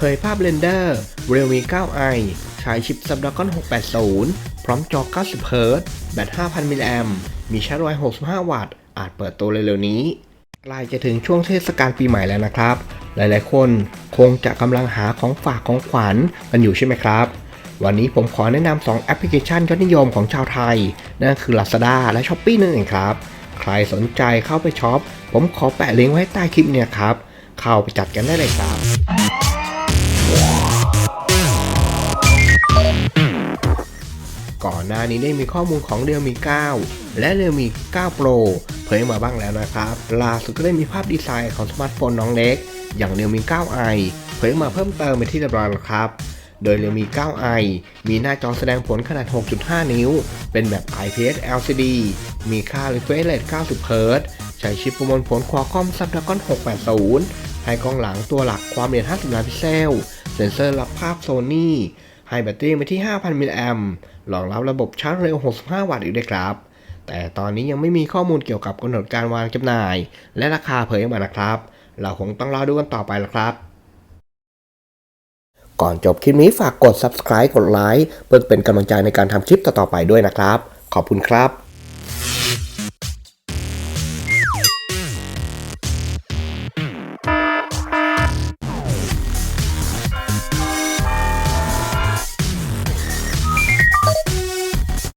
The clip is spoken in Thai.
เผยภาพเรนเดอร์ Realme 9i ใช้ชิป Snapdragon 680 พร้อมจอ 90เฮิรตซ์แบต 5,000 มิลลิแอมมีชาร์จไว65 วัตต์ อาจเปิดตัวเร็วๆนี้ ใกล้จะถึงช่วงเทศกาลปีใหม่แล้วนะครับ หลายๆ คนคงจะกำลังหาของฝากของขวัญกันอยู่ใช่ไหมครับ วันนี้ผมขอแนะนำ2แอปพลิเคชันยอดนิยมของชาวไทย นั่นคือ Lazada และ Shopee นั่นเองครับ ใครสนใจเข้าไปช็อป ผมขอแปะลิงก์ไว้ใต้คลิปเนี่ยครับ เข้าไปจัดกันได้เลยครับ ก่อนหน้านี้ได้มีข้อมูลของ Realme 9และ Realme 9 Pro เผยมาบ้างแล้วนะครับ ล่าสุดก็ได้มีภาพดีไซน์ของสมาร์ทโฟนน้องเล็ก อย่าง Realme 9i เผยมาเพิ่มเติมไปที่เรียบร้อยแล้วครับโดย Realme 9i มีหน้าจอแสดงผลขนาด 6.5 นิ้ว เป็นแบบ IPS LCD มีค่า refresh rate 90เฮิรตใช้ชิปประมวลผล Qualcomm Snapdragon 680 ให้กล้องหลังตัวหลักความละเอียด 50 ล้านพิกเซล เซ็นเซอร์รับภาพ Sony ให้แบตเตอรี่มาที่ 5,000 มิลลิแอม รองรับระบบชาร์จเร็ว 65 วัตต์อีกด้วยครับ แต่ตอนนี้ยังไม่มีข้อมูลเกี่ยวกับกำหนดการวางจำหน่าย และราคาเผยออกมานะครับ เราคงต้องรอดูกันต่อไปละครับก่อนจบคลิปนี้ฝากกด subscribe กดไลค์เพื่อเป็นกำลังใจในการทำคลิปต่อๆไปด้วยนะครับ ขอบคุณครับ